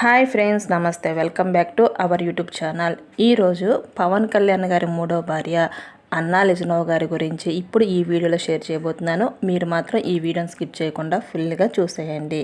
Hi friends namaste. Welcome back to our YouTube channel. ఈరోజు పవన్ కళ్యాణ్ గారి మూడో భార్య అన్నా లిజనో గారి గురించి ఇప్పుడు ఈ వీడియోలో షేర్ చేయబోతున్నాను. మీరు మాత్రం ఈ వీడియోని స్కిప్ చేయకుండా ఫుల్గా చూసేయండి.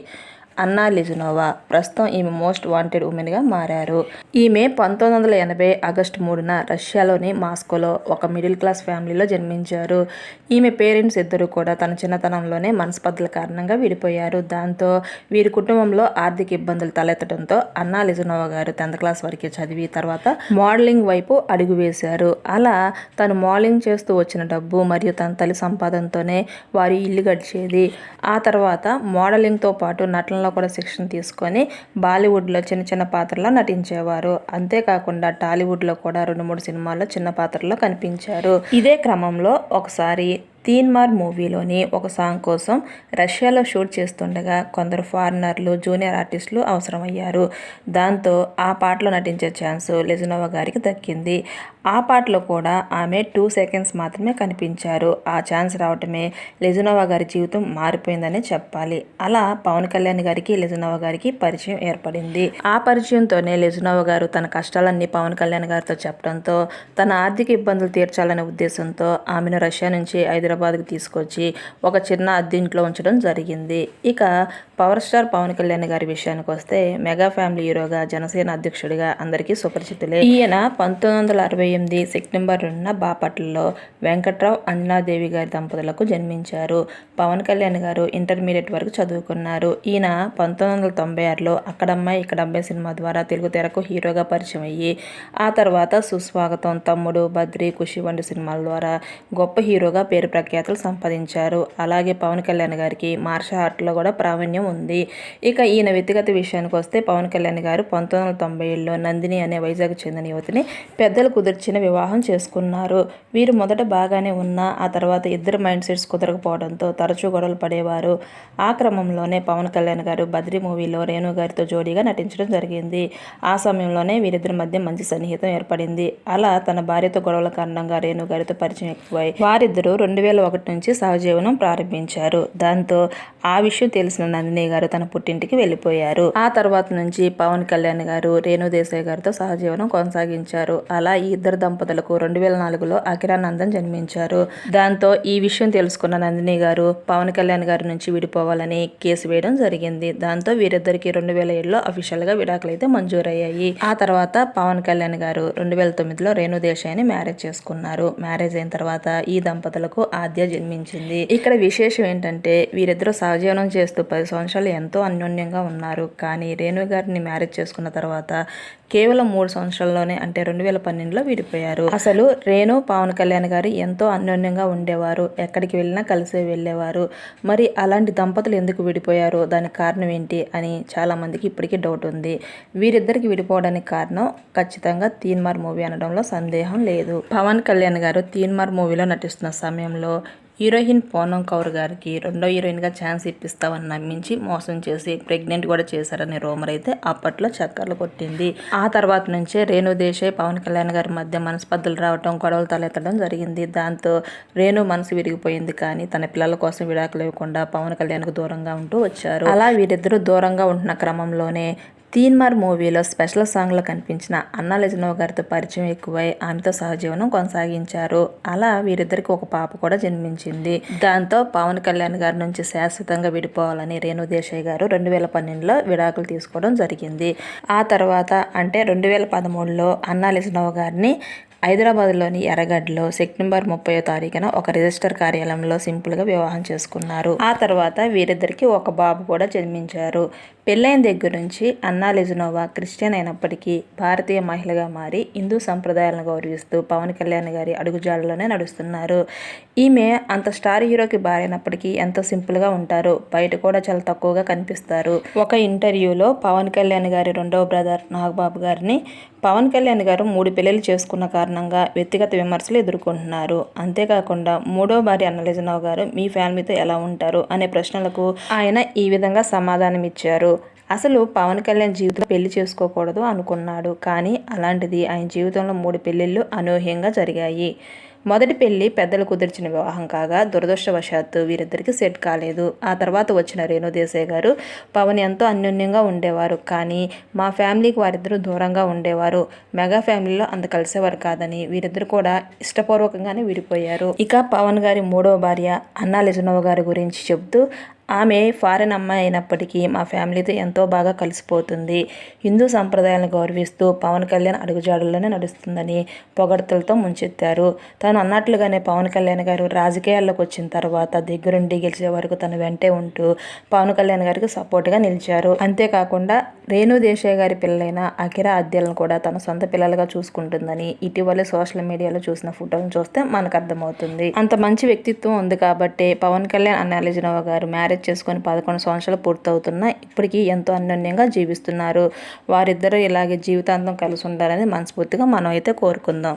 అన్నా లిజునోవా ప్రస్తుతం ఈమె మోస్ట్ వాంటెడ్ ఉమెన్గా మారారు. ఈమె పంతొమ్మిది వందల ఎనభై ఆగస్టు మూడున రష్యాలోని మాస్కోలో ఒక మిడిల్ క్లాస్ ఫ్యామిలీలో జన్మించారు. ఈమె పేరెంట్స్ ఇద్దరు కూడా తన చిన్నతనంలోనే మనస్పర్ధల కారణంగా విడిపోయారు. దాంతో వీరి కుటుంబంలో ఆర్థిక ఇబ్బందులు తలెత్తడంతో అన్నా లిజునోవా గారు టెన్త్ క్లాస్ వరకు చదివి తర్వాత మోడలింగ్ వైపు అడుగు వేశారు. అలా తను మోడలింగ్ చేస్తూ వచ్చిన డబ్బు మరియు తన తల్లి సంపాదనతోనే వారి ఇల్లు గడిచేది. ఆ తర్వాత మోడలింగ్తో పాటు నటన నటనలో కూడా శిక్షణ తీసుకొని బాలీవుడ్లో చిన్న చిన్న పాత్రలో నటించేవారు. అంతేకాకుండా టాలీవుడ్లో కూడా రెండు మూడు సినిమాల్లో చిన్న పాత్రలో కనిపించారు. ఇదే క్రమంలో ఒకసారి తీన్మార్ మూవీలోని ఒక సాంగ్ కోసం రష్యాలో షూట్ చేస్తుండగా కొందరు ఫారినర్లు జూనియర్ ఆర్టిస్టులు అవసరమయ్యారు. దాంతో ఆ పాటలో నటించే ఛాన్స్ లెజనోవా గారికి దక్కింది. ఆ పాటలో కూడా ఆమె టూ సెకండ్స్ మాత్రమే కనిపించారు. ఆ ఛాన్స్ రావటమే లెజనోవా గారి జీవితం మారిపోయిందని చెప్పాలి. అలా పవన్ కళ్యాణ్ గారికి లెజనోవా గారికి పరిచయం ఏర్పడింది. ఆ పరిచయంతోనే లెజనోవా గారు తన కష్టాలన్నీ పవన్ కళ్యాణ్ గారితో చెప్పడంతో తన ఆర్థిక ఇబ్బందులు తీర్చాలనే ఉద్దేశంతో ఆమెను రష్యా నుంచి హైదరాబాద్కి తీసుకొచ్చి ఒక చిన్న అద్దెంట్లో ఉంచడం జరిగింది. ఇక పవర్ స్టార్ పవన్ కళ్యాణ్ గారి విషయానికి వస్తే మెగా ఫ్యామిలీ హీరోగా జనసేన అధ్యక్షుడిగా అందరికీ సుపరిచితులే. ఈయన పంతొమ్మిది వందల అరవై ఎనిమిది సెప్టెంబర్ రెండున బాపట్లలో వెంకట్రావు అంజనాదేవి గారి దంపతులకు జన్మించారు. పవన్ కళ్యాణ్ గారు ఇంటర్మీడియట్ వరకు చదువుకున్నారు. ఈయన పంతొమ్మిది వందల తొంభై ఆరులో అక్కడమ్మాయి ఇక్కడమ్మాయి సినిమా ద్వారా తెలుగు తెరకు హీరోగా పరిచయం అయ్యి ఆ తర్వాత సుస్వాగతం తమ్ముడు బద్రి ఖుషి వంటి సినిమాల ద్వారా గొప్ప హీరోగా పేరు ప్రఖ్యాతులు సంపాదించారు. అలాగే పవన్ కళ్యాణ్ గారికి మార్షల్ ఆర్ట్లో కూడా ప్రావీణ్యం ఉంది. ఇక ఈయన వ్యక్తిగత విషయానికి వస్తే పవన్ కళ్యాణ్ గారు పంతొమ్మిది వందల తొంభై ఏడులో నందిని అనే వైజాగ్ చెందిన యువతిని పెద్దలు కుదిర్చిన వివాహం చేసుకున్నారు. వీరు మొదట బాగానే ఉన్నా ఆ తర్వాత ఇద్దరు మైండ్ సెట్స్ కుదరకపోవడంతో తరచూ గొడవలు పడేవారు. ఆ క్రమంలోనే పవన్ కళ్యాణ్ గారు బద్రి మూవీలో రేణు గారితో జోడీగా నటించడం జరిగింది. ఆ సమయంలోనే వీరిద్దరి మధ్య మంచి సన్నిహితం ఏర్పడింది. అలా తన భార్యతో గొడవల కారణంగా రేణు గారితో పరిచయం ఎక్కువై వారిద్దరూ రెండు వేల ఒకటి నుంచి సహజీవనం ప్రారంభించారు. దాంతో ఆ విషయం తెలిసిన నందిని గారు తన పుట్టింటికి వెళ్ళిపోయారు. ఆ తర్వాత నుంచి పవన్ కళ్యాణ్ గారు రేణు దేశాయ్ గారితో సహజీవనం కొనసాగించారు. అలా ఈ ఇద్దరు దంపతులకు రెండు వేల నాలుగులో అఖిరానందన్ జన్మించారు. దాంతో ఈ విషయం తెలుసుకున్న నందిని గారు పవన్ కళ్యాణ్ గారి నుంచి విడిపోవాలని కేసు వేయడం జరిగింది. దాంతో వీరిద్దరికి రెండు వేల ఏడులో అఫీషియల్గా విడాకులు అయితే మంజూరయ్యాయి. ఆ తర్వాత పవన్ కళ్యాణ్ గారు రెండు వేల తొమ్మిదిలో రేణుదేశాయ్ని మ్యారేజ్ చేసుకున్నారు. మ్యారేజ్ అయిన తర్వాత ఈ దంపతులకు ఆద్య జన్మించింది. ఇక్కడ విశేషం ఏంటంటే వీరిద్దరూ సహజీవనం చేస్తూ పది సంవత్సరాలు ఎంతో అన్యోన్యంగా ఉన్నారు. కానీ రేణు గారిని మ్యారేజ్ చేసుకున్న తర్వాత కేవలం మూడు సంవత్సరాల్లోనే అంటే రెండు వేల పన్నెండులో విడిపోయారు. అసలు రేణు పవన్ కళ్యాణ్ గారు ఎంతో అన్యోన్యంగా ఉండేవారు. ఎక్కడికి వెళ్ళినా కలిసే వెళ్ళేవారు. మరి అలాంటి దంపతులు ఎందుకు విడిపోయారు? దానికి కారణం ఏంటి? అని చాలామందికి ఇప్పటికీ డౌట్ ఉంది. వీరిద్దరికి విడిపోవడానికి కారణం ఖచ్చితంగా తీన్మార్ మూవీ అనడంలో సందేహం లేదు. పవన్ కళ్యాణ్ గారు తీన్మార్ మూవీలో నటిస్తున్న సమయంలో హీరోయిన్ పూనం కౌర్ గారికి రెండో హీరోయిన్గా ఛాన్స్ ఇప్పిస్తామని నమ్మించి మోసం చేసి ప్రెగ్నెంట్ కూడా చేశారనే రూమర్ అయితే అప్పట్లో చక్కర్లు కొట్టింది. ఆ తర్వాత నుంచే రేణు దేశాయ్ పవన్ కళ్యాణ్ గారి మధ్య మనస్పర్ధలు రావటం గొడవలు తలెత్తడం జరిగింది. దాంతో రేణు మనసు విరిగిపోయింది కానీ తన పిల్లల కోసం విడాకులు ఇవ్వకుండా పవన్ కళ్యాణ్కు దూరంగా ఉంటూ వచ్చారు. అలా వీరిద్దరూ దూరంగా ఉంటున్న క్రమంలోనే తీన్మార్ మూవీలో స్పెషల్ సాంగ్లో కనిపించిన అన్నా లెజనో గారితో పరిచయం ఎక్కువై ఆమెతో సహజీవనం కొనసాగించారు. అలా వీరిద్దరికి ఒక పాప కూడా జన్మించింది. దాంతో పవన్ కళ్యాణ్ గారి నుంచి శాశ్వతంగా విడిపోవాలని రేణు దేశాయ్ గారు రెండు వేల పన్నెండులో విడాకులు తీసుకోవడం జరిగింది. ఆ తర్వాత అంటే రెండు వేల పదమూడులో అన్నా లెజనో గారిని హైదరాబాద్లోని ఎర్రగడ్డలో సెప్టెంబర్ ముప్పై తారీఖున ఒక రిజిస్టర్ కార్యాలయంలో సింపుల్గా వివాహం చేసుకున్నారు. ఆ తర్వాత వీరిద్దరికి ఒక బాబు కూడా జన్మించారు. పెళ్ళైన దగ్గర నుంచి అన్నా లెజనోవా క్రిస్టియన్ అయినప్పటికీ భారతీయ మహిళగా మారి హిందూ సంప్రదాయాలను గౌరవిస్తూ పవన్ కళ్యాణ్ గారి అడుగుజాడలోనే నడుస్తున్నారు. ఈమె అంత స్టార్ హీరోకి భారైనప్పటికీ ఎంతో సింపుల్గా ఉంటారు. బయట కూడా చాలా తక్కువగా కనిపిస్తారు. ఒక ఇంటర్వ్యూలో పవన్ కళ్యాణ్ గారి రెండవ బ్రదర్ నాగబాబు గారిని పవన్ కళ్యాణ్ గారు మూడు పెళ్ళిళ్ళు చేసుకున్న కారణంగా వ్యక్తిగత విమర్శలు ఎదుర్కొంటున్నారు. అంతేకాకుండా మూడో భార్య అన్నలజనావ్ గారు మీ ఫ్యామిలీతో ఎలా ఉంటారు? అనే ప్రశ్నలకు ఆయన ఈ విధంగా సమాధానం ఇచ్చారు అసలు పవన్ కళ్యాణ్ జీవితంలో పెళ్ళి చేసుకోకూడదు అనుకున్నాడు. కానీ అలాంటిది ఆయన జీవితంలో మూడు పెళ్ళిళ్ళు అనూహ్యంగా జరిగాయి. మొదటి పెళ్ళి పెద్దలు కుదిర్చిన వివాహం కాగా దురదృష్టవశాత్తు వీరిద్దరికి సెట్ కాలేదు. ఆ తర్వాత వచ్చిన రేణు దేశాయ్ గారు పవన్ ఎంతో అన్యోన్యంగా ఉండేవారు. కానీ మా ఫ్యామిలీకి వారిద్దరూ దూరంగా ఉండేవారు. మెగా ఫ్యామిలీలో అంత కలిసేవారు కాదని వీరిద్దరు కూడా ఇష్టపూర్వకంగానే విడిపోయారు. ఇక పవన్ గారి మూడవ భార్య అన్నా లిజనోవ గారి గురించి చెబుతూ ఆమె ఫారెన్ అమ్మాయి అయినప్పటికీ మా ఫ్యామిలీతో ఎంతో బాగా కలిసిపోతుంది. హిందూ సంప్రదాయాలను గౌరవిస్తూ పవన్ కళ్యాణ్ అడుగుజాడుల్లోనే నడుస్తుందని పొగడ్తలతో ముంచెత్తారు. తాను అన్నట్లుగానే పవన్ కళ్యాణ్ గారు రాజకీయాల్లోకి వచ్చిన తర్వాత దగ్గరుండి గెలిచే వరకు తన వెంటే ఉంటూ పవన్ కళ్యాణ్ గారికి సపోర్ట్గా నిలిచారు. అంతేకాకుండా రేణు దేశాయ్ గారి పిల్లలైన అఖిర అద్దెలను కూడా తన సొంత పిల్లలుగా చూసుకుంటుందని ఇటీవలే సోషల్ మీడియాలో చూసిన ఫోటోలను చూస్తే మనకు అర్థమవుతుంది. అంత మంచి వ్యక్తిత్వం ఉంది కాబట్టి పవన్ కళ్యాణ్ అన్నాలిజనవ గారు మ్యారేజ్ మ్యారేజ్ చేసుకొని పదకొండు సంవత్సరాలు పూర్తవుతున్నా ఇప్పటికీ ఎంతో అన్యోన్యంగా జీవిస్తున్నారు. వారిద్దరూ ఇలాగే జీవితాంతం కలిసి ఉండాలని మనస్ఫూర్తిగా మనం అయితే కోరుకుందాం.